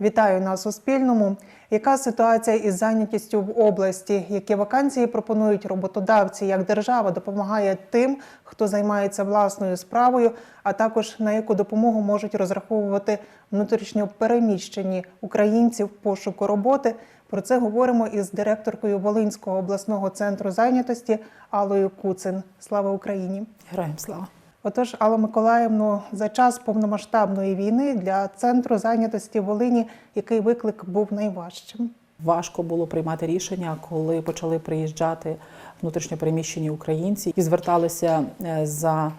Вітаю на Суспільному. Яка ситуація із зайнятістю в області? Які вакансії пропонують роботодавці? Як держава допомагає тим, хто займається власною справою? А також на яку допомогу можуть розраховувати внутрішньо переміщені українці в пошуку роботи? Про це говоримо із директоркою Волинського обласного центру зайнятості Аллою Куцин. Слава Україні! Героям слава. Отож, Алла Миколаївну, за час повномасштабної війни для центру зайнятості Волині який виклик був найважчим? Важко було приймати рішення, коли почали приїжджати внутрішньопереміщені українці і зверталися е, за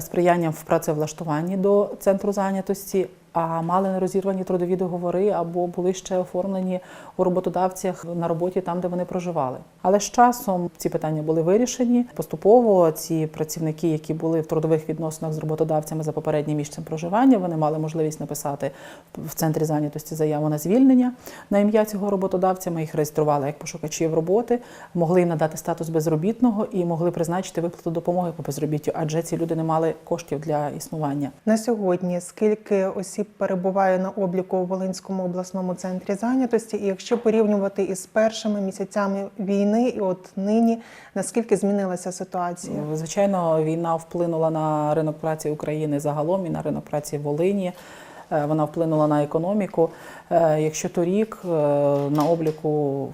сприянням в працевлаштуванні до центру зайнятості, а мали нерозірвані трудові договори або були ще оформлені у роботодавцях на роботі там, де вони проживали. Але з часом ці питання були вирішені. Поступово ці працівники, які були в трудових відносинах з роботодавцями за попереднім місцем проживання, вони мали можливість написати в центрі зайнятості заяву на звільнення на ім'я цього роботодавця. Ми їх реєстрували як пошукачів роботи, могли їм надати статус безробітного і могли призначити виплату допомоги по безробіттю, адже ці люди не мали коштів для існування. На сьогодні скільки осіб перебуває на обліку у Волинському обласному центрі зайнятості? І якщо порівнювати із першими місяцями війни, і от нині наскільки змінилася ситуація? Звичайно, війна вплинула на ринок праці України загалом і на ринок праці Волині. Е, Вона вплинула на економіку. Е, Якщо торік е, на обліку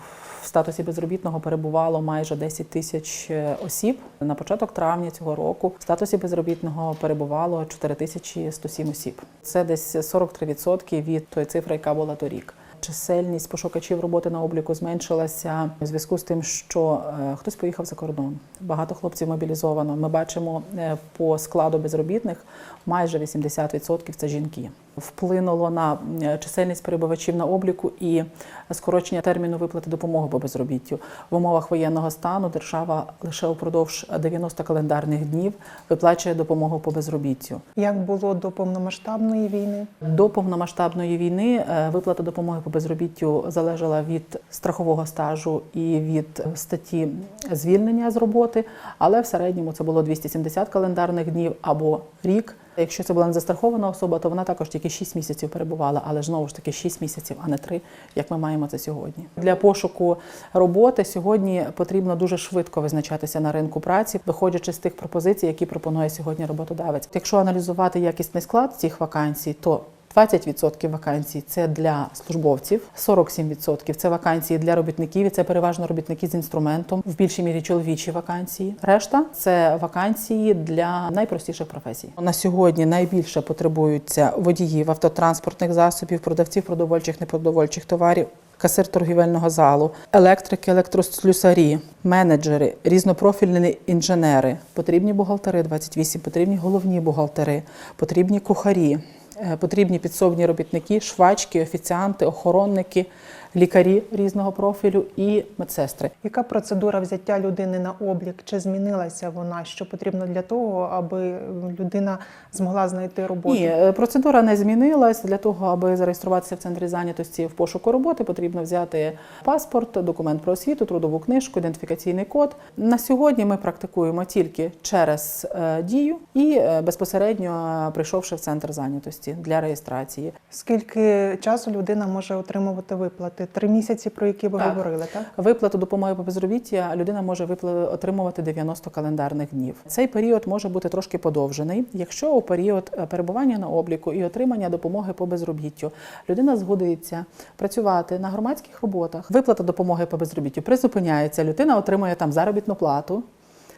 в статусі безробітного перебувало майже 10 тисяч е, осіб, на початок травня цього року в статусі безробітного перебувало 4107 осіб. Це десь 43% від тої цифри, яка була торік. Чисельність пошукачів роботи на обліку зменшилася в зв'язку з тим, що е, хтось поїхав за кордон. Багато хлопців мобілізовано. Ми бачимо е, по складу безробітних майже 80% це жінки. Вплинуло на е, чисельність перебувачів на обліку і скорочення терміну виплати допомоги по безробіттю. В умовах воєнного стану держава лише упродовж 90 календарних днів виплачує допомогу по безробіттю. Як було до повномасштабної війни? До повномасштабної війни е, виплата допомоги по безробіттю залежала від страхового стажу і від статті звільнення з роботи, але в середньому це було 270 календарних днів або рік. Якщо це була незастрахована особа, то вона також тільки 6 місяців перебувала, але знову ж таки 6 місяців, а не 3, як ми маємо це сьогодні. Для пошуку роботи сьогодні потрібно дуже швидко визначатися на ринку праці, виходячи з тих пропозицій, які пропонує сьогодні роботодавець. Якщо аналізувати якісний склад цих вакансій, то 20% вакансій це для службовців, 47% це вакансії для робітників. І це переважно робітники з інструментом, в більшій мірі чоловічі вакансії. Решта це вакансії для найпростіших професій. На сьогодні найбільше потребуються водіїв автотранспортних засобів, продавців продовольчих, непродовольчих товарів. Касир торгівельного залу, електрики, електрослюсарі, менеджери, різнопрофільні інженери, потрібні бухгалтери 28, потрібні головні бухгалтери, потрібні кухарі, потрібні підсобні робітники, швачки, офіціанти, охоронники, лікарі різного профілю і медсестри. Яка процедура взяття людини на облік? Чи змінилася вона? Що потрібно для того, аби людина змогла знайти роботу? Ні, е, процедура не змінилась. Для того, аби зареєструватися в центрі зайнятості в пошуку роботи, потрібно взяти паспорт, документ про освіту, трудову книжку, ідентифікаційний код. На сьогодні ми практикуємо тільки через е, дію і е, безпосередньо прийшовши в центр зайнятості для реєстрації. Скільки часу людина може отримувати виплати? Три місяці, про які ви Так. говорили, так? Виплату допомоги по безробітті людина може отримувати 90 календарних днів. Цей період може бути трошки подовжений, якщо у період е, перебування на обліку і отримання допомоги по безробіттю людина згодиться працювати на громадських роботах. Виплата допомоги по безробіттю призупиняється. Людина отримує там заробітну плату.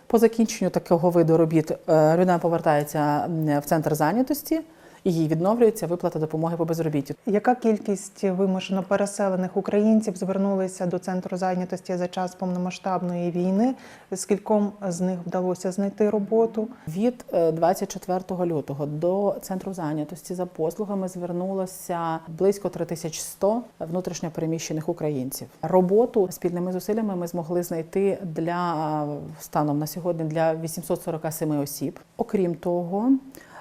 По закінченню такого виду робіт е, людина повертається в центр зайнятості їй відновлюється виплата допомоги по безробіттю. Яка кількість вимушено переселених українців звернулися до центру зайнятості за час повномасштабної війни? Скільком з них вдалося знайти роботу? Від е, 24 лютого до центру зайнятості за послугами звернулося близько 3100 внутрішньо переміщених українців. Роботу спільними зусиллями ми змогли знайти для станом на сьогодні для 847 осіб. Окрім того.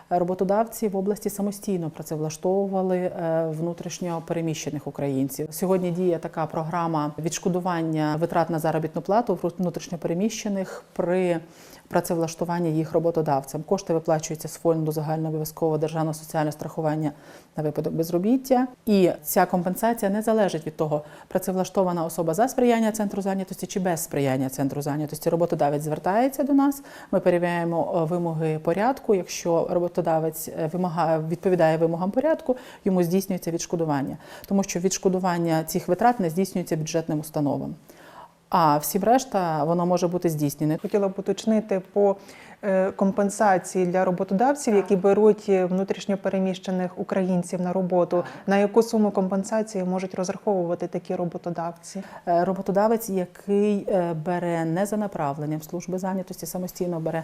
Роботодавці в області самостійно працевлаштовували е, внутрішньо переміщених українців. Сьогодні діє така програма відшкодування витрат на заробітну плату внутрішньо переміщених при працевлаштуванні їх роботодавцям. Кошти виплачуються з фонду загальнообов'язкового державного соціального страхування на випадок безробіття. І ця компенсація не залежить від того, працевлаштована особа за сприяння центру зайнятості чи без сприяння центру зайнятості. Роботодавець звертається до нас. Ми перевіряємо е, вимоги порядку. Якщо роботодавець е, вимагає відповідає вимогам порядку, йому здійснюється відшкодування, тому що відшкодування цих витрат не здійснюється бюджетним установам. А всім решта воно може бути здійснене. Хотіла б уточнити по е, компенсації для роботодавців, які беруть е, внутрішньо переміщених українців на роботу. На яку суму компенсації можуть розраховувати такі роботодавці? Е, Роботодавець, який бере не за направленням служби зайнятості, самостійно бере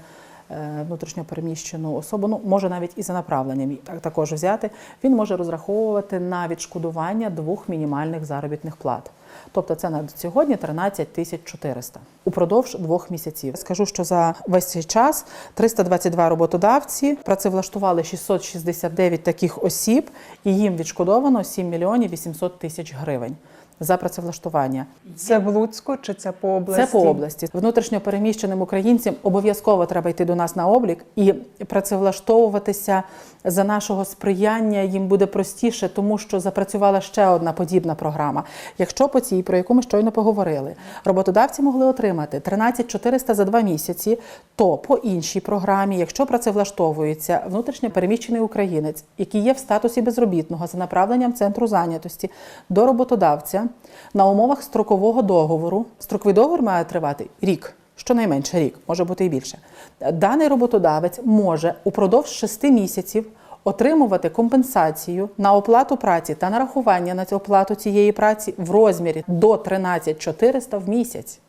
е, внутрішньо переміщену особу, ну може навіть і за направленням так також взяти. Він може розраховувати на відшкодування двох мінімальних заробітних плат. Тобто це на сьогодні 13 тисяч 400 упродовж двох місяців. Скажу, що за весь цей час 322 роботодавці працевлаштували 669 таких осіб, і їм відшкодовано 7 мільйонів 800 тисяч гривень за працевлаштування. Це в Луцьку чи це по області? Це по області. Внутрішньо переміщеним українцям обов'язково треба йти до нас на облік і працевлаштовуватися за нашого сприяння. Їм буде простіше, тому що запрацювала ще одна подібна програма. Якщо по цій, про яку ми щойно поговорили, роботодавці могли отримати 13 400 за два місяці, то по іншій програмі, якщо працевлаштовується внутрішньо переміщений українець, який є в статусі безробітного за направленням центру зайнятості до роботодавця на умовах строкового договору. Строковий договір має тривати рік. Щонайменше рік, може бути і більше. Даний роботодавець може упродовж шести місяців отримувати компенсацію на оплату праці та нарахування на цю оплату цієї праці в розмірі до 13 400 в місяць.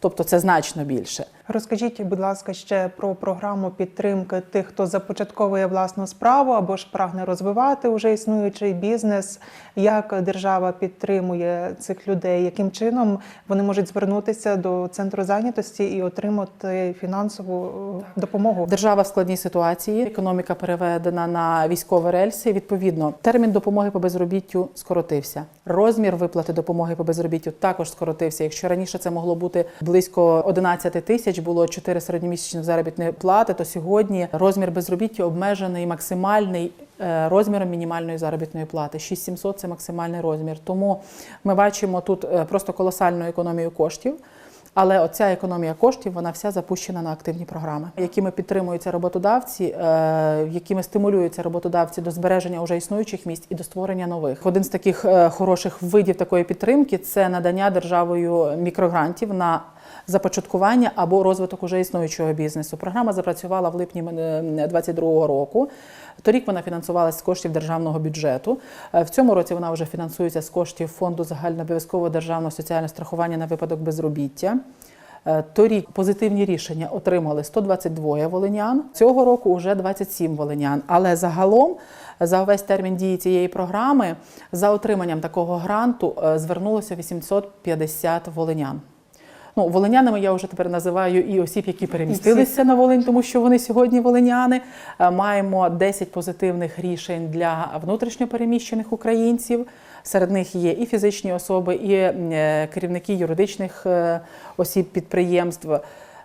Тобто це значно більше. Розкажіть, будь ласка, ще про програму підтримки тих, хто започатковує власну справу або ж прагне розвивати вже існуючий бізнес. Як держава підтримує цих людей? Яким чином вони можуть звернутися до центру зайнятості і отримати фінансову е, допомогу? Держава в складній ситуації, економіка переведена на військові рельси. Відповідно, термін допомоги по безробіттю скоротився. Розмір виплати допомоги по безробіттю також скоротився. Якщо раніше це могло бути близько 11 тисяч, було 4 середньомісячних заробітної плати, то сьогодні розмір безробіття обмежений максимальний е, розміром мінімальної заробітної плати. 6700 – це максимальний розмір. Тому ми бачимо тут е, просто колосальну економію коштів. Але оця економія коштів вона вся запущена на активні програми, якими підтримуються роботодавці, е, якими стимулюються роботодавці до збереження вже існуючих місць і до створення нових. Один з таких хороших видів такої підтримки це надання державою мікрогрантів на започаткування або розвиток уже існуючого бізнесу. Програма запрацювала в липні 2022 року. Торік вона фінансувалася з коштів державного бюджету. Е, В цьому році вона вже фінансується з коштів фонду загальнообов'язкового державного соціального страхування на випадок безробіття. Е, Торік позитивні рішення отримали 122 волинян. Цього року вже 27 волинян. Але загалом за весь термін дії цієї програми за отриманням такого гранту е, звернулося 850 волинян. Ну, волинянами я вже тепер називаю і осіб, які перемістилися на Волинь, тому що вони сьогодні волиняни. Е, Маємо 10 позитивних рішень для внутрішньо переміщених українців. Серед них є і фізичні особи, і е, керівники юридичних е, осіб підприємств.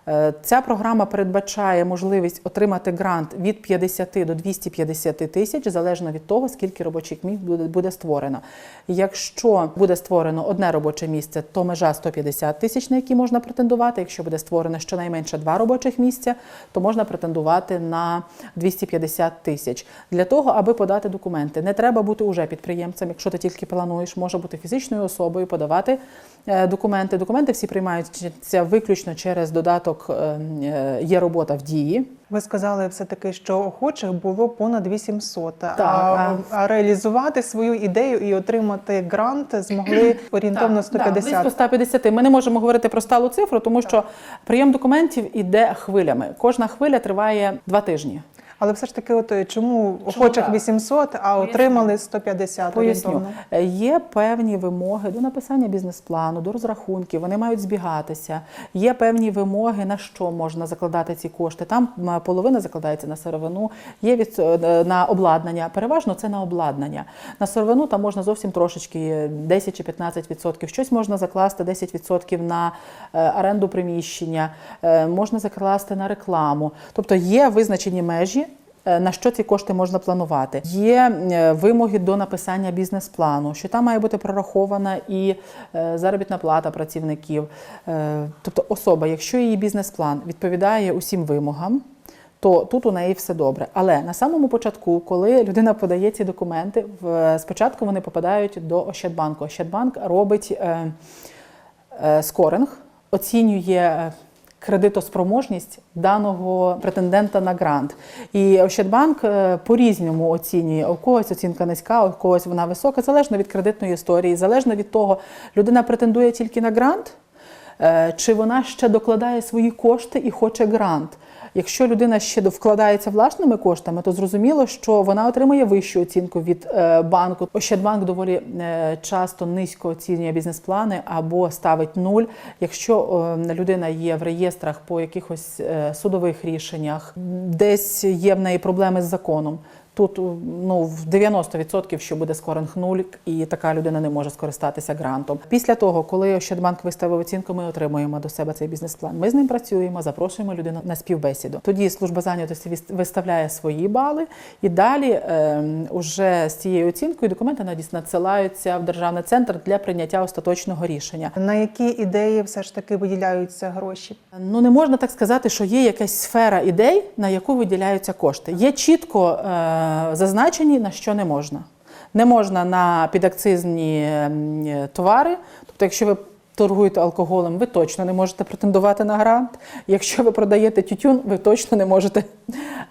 Е, Ця програма передбачає можливість отримати грант від 50 до 250 тисяч, залежно від того, скільки робочих місць буде, створено. Якщо буде створено одне робоче місце, то межа 150 тисяч, на які можна претендувати. Якщо буде створено щонайменше два робочих місця, то можна претендувати на 250 тисяч. Для того, аби подати документи, не треба бути уже підприємцем. Якщо ти тільки плануєш, може бути фізичною особою, подавати документи. Документи всі приймаються виключно через додаток е, е, є робота в дії. Ви сказали все таки, що охочих було понад 800, а, а- а реалізувати свою ідею і отримати грант змогли орієнтовно Так, 150. близько 150. Ми не можемо говорити про сталу цифру, тому що прийом документів іде хвилями. Кожна хвиля триває два тижні. Але все ж таки, от е, чому охочих так? 800, а отримали 150 Поясню? Е, є певні вимоги до написання бізнес-плану, до розрахунків. Вони мають збігатися. Є певні вимоги на що можна закладати ці кошти. Там половина закладається на сировину, є від е, на обладнання. Переважно це на обладнання. На сировину там можна зовсім трошечки 10 чи 15 відсотків. Щось можна закласти 10 відсотків на е, оренду приміщення, е, можна закласти на рекламу. Тобто є визначені межі. Е, На що ці кошти можна планувати? Є е, вимоги до написання бізнес-плану, що там має бути прорахована і е, заробітна плата працівників. Тобто особа, якщо її бізнес-план відповідає усім вимогам, то тут у неї все добре. Але на самому початку, коли людина подає ці документи, спочатку вони попадають до Ощадбанку. Ощадбанк робить скоринг, оцінює кредитоспроможність даного претендента на грант. І Ощадбанк е, по-різному оцінює. У когось оцінка низька, у когось вона висока, залежно від кредитної історії, залежно від того, людина претендує тільки на грант. Е, Чи вона ще докладає свої кошти і хоче грант? Якщо людина ще вкладається власними коштами, то зрозуміло, що вона отримує вищу оцінку від е, банку. Ощадбанк доволі е, часто низько оцінює бізнес-плани або ставить нуль. Якщо е, людина є в реєстрах по якихось судових рішеннях, десь є в неї проблеми з законом. Тут ну в 90% що буде скоринг нуль, і така людина не може скористатися грантом. Після того, коли Ощадбанк виставив оцінку, ми отримуємо до себе цей бізнес-план. Ми з ним працюємо, запрошуємо людину на співбесіду. Тоді служба зайнятості виставляє свої бали, і далі е, уже з цією оцінкою документи надіс- надсилаються в державний центр для прийняття остаточного рішення. На які ідеї все ж таки виділяються гроші? Ну не можна так сказати, що є якась сфера ідей, на яку виділяються кошти. Є чітко е, зазначені, на що не можна. Не можна на підакцизні товари. Тобто, якщо ви торгуєте алкоголем, ви точно не можете претендувати на грант. Якщо ви продаєте тютюн, ви точно не можете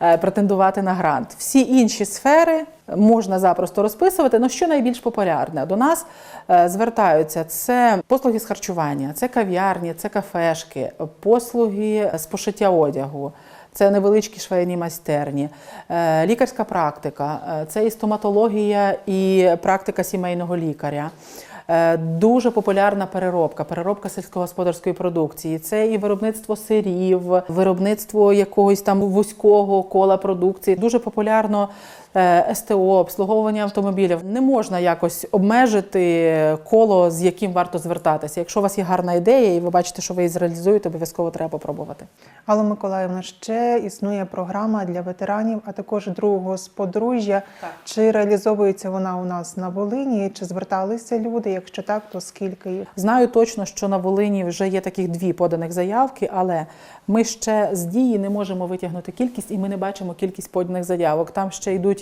е, претендувати на грант. Всі інші сфери можна запросто розписувати. але що найбільш популярне? До нас е, звертаються це послуги з харчування, це кав'ярні, це кафешки, послуги з пошиття одягу. Це невеличкі швейні майстерні, е, лікарська практика, е, це і стоматологія, і практика сімейного лікаря. Е, Дуже популярна переробка, переробка сільськогосподарської продукції. Це і виробництво сирів, виробництво якогось там вузького кола продукції. Дуже популярно СТО, обслуговування автомобілів. Не можна якось обмежити коло, з яким варто звертатися. Якщо у вас є гарна ідея, і ви бачите, що ви її зреалізуєте, обов'язково треба попробувати. Алла Миколаївна, ще існує програма для ветеранів, а також другого з подружжя. Так. Чи реалізовується вона у нас на Волині? Чи зверталися люди? Якщо так, то скільки їх? Знаю точно, що на Волині вже є таких дві поданих заявки, але ми ще з дії не можемо витягнути кількість, і ми не бачимо кількість поданих заявок. Там ще йдуть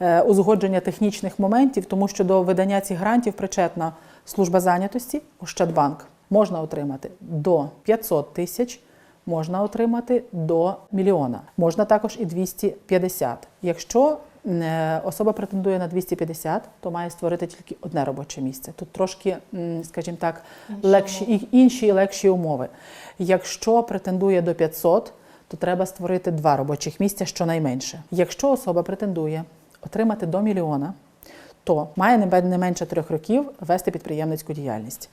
е, узгодження технічних моментів, тому що до видання цих грантів причетна служба зайнятості, Ощадбанк. Можна отримати до 500 тисяч. Можна отримати до мільйона, можна також і 250. Якщо е, особа претендує на 250, то має створити тільки одне робоче місце. Тут трошки, скажімо так, легші інші і легші умови. Якщо претендує до 500, то треба створити два робочих місця щонайменше. Якщо особа претендує отримати до мільйона, то має не менше трьох років вести підприємницьку діяльність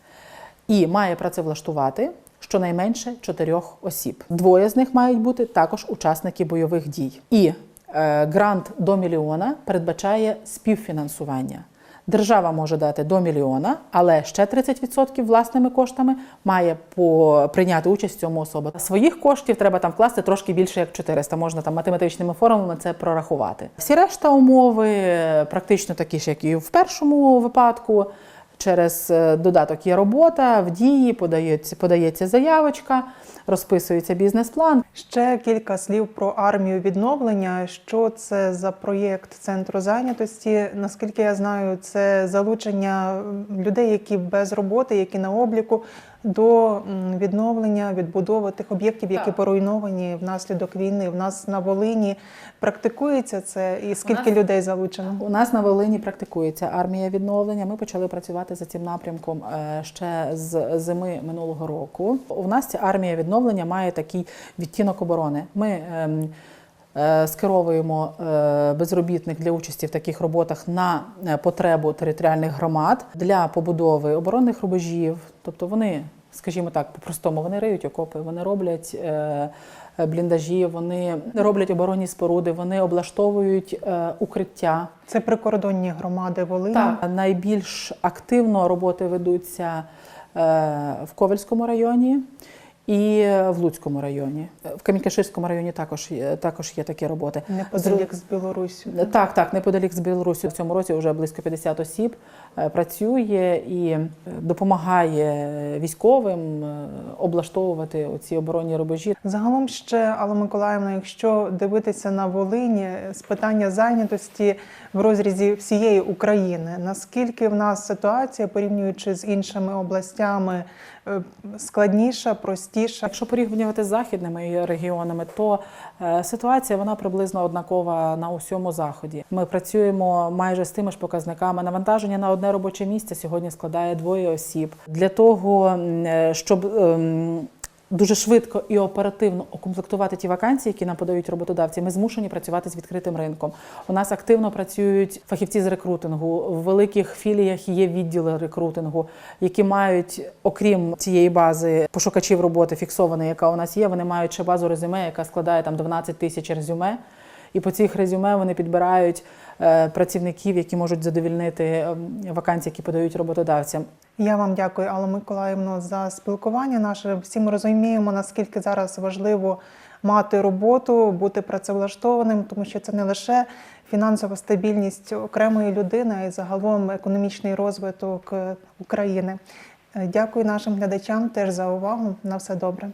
і має працевлаштувати щонайменше чотирьох осіб. Двоє з них мають бути також учасники бойових дій. І е, грант до мільйона передбачає співфінансування. Держава може дати до мільйона, але ще 30% власними коштами має по прийняти участь в цьому особа. Своїх коштів треба там вкласти трошки більше як 400. Можна там математичними формулами це прорахувати. Всі решта умови практично такі ж, як і в першому випадку. Через е, додаток є робота, в дії подається, подається заявочка, розписується бізнес-план. Ще кілька слів про армію відновлення. Що це за проєкт центру зайнятості? Наскільки я знаю, це залучення людей, які без роботи, які на обліку, до відновлення, відбудови тих об'єктів, які Так. поруйновані внаслідок війни. В нас на Волині практикується це, і скільки нас- людей залучено? У нас на Волині практикується армія відновлення. Ми почали працювати за цим напрямком е, ще з зими минулого року. У нас ця армія відновлення має такий відтінок оборони. Ми ем, е, скеровуємо е, безробітних для участі в таких роботах на потребу територіальних громад для побудови оборонних рубежів. Тобто вони, скажімо так, по-простому, вони риють окопи, вони роблять е, е, бліндажі, вони роблять оборонні споруди, вони облаштовують е, укриття. Це прикордонні громади Волині. Так, найбільш активно роботи ведуться е, в Ковельському районі і в Луцькому районі. В Камінькаширському районі також також є такі роботи. Неподалік з Білоруссю. Так, так, неподалік з Білорусі в цьому році вже близько 50 осіб е, працює і е, допомагає військовим е, облаштовувати ці оборонні рубежі. Загалом ще, Алла Миколаївна, якщо дивитися на Волині з питання зайнятості в розрізі всієї України, наскільки в нас ситуація, порівнюючи з іншими областями, е, складніша, простіша? Якщо порівнювати з західними регіонами, то е, ситуація вона приблизно однакова на усьому заході. Ми працюємо майже з тими ж показниками. Навантаження на одне робоче місце сьогодні складає двоє осіб. Для того, е, щоб ем, Дуже швидко і оперативно укомплектувати ті вакансії, які нам подають роботодавці. Ми змушені працювати з відкритим ринком. У нас активно працюють фахівці з рекрутингу. В великих філіях є відділи рекрутингу, які мають, окрім цієї бази пошукачів роботи фіксованої, яка у нас є. Вони мають ще базу резюме, яка складає там 12 тисяч резюме. І по цих резюме вони підбирають працівників, які можуть задовільнити е, вакансії, які подають роботодавцям. Я вам дякую, Алла Миколаївна, за спілкування наше. Всі ми розуміємо, наскільки зараз важливо мати роботу, бути працевлаштованим, тому що це не лише фінансова стабільність окремої людини, а й загалом економічний розвиток е, України. Е, Дякую нашим глядачам теж за увагу. На все добре.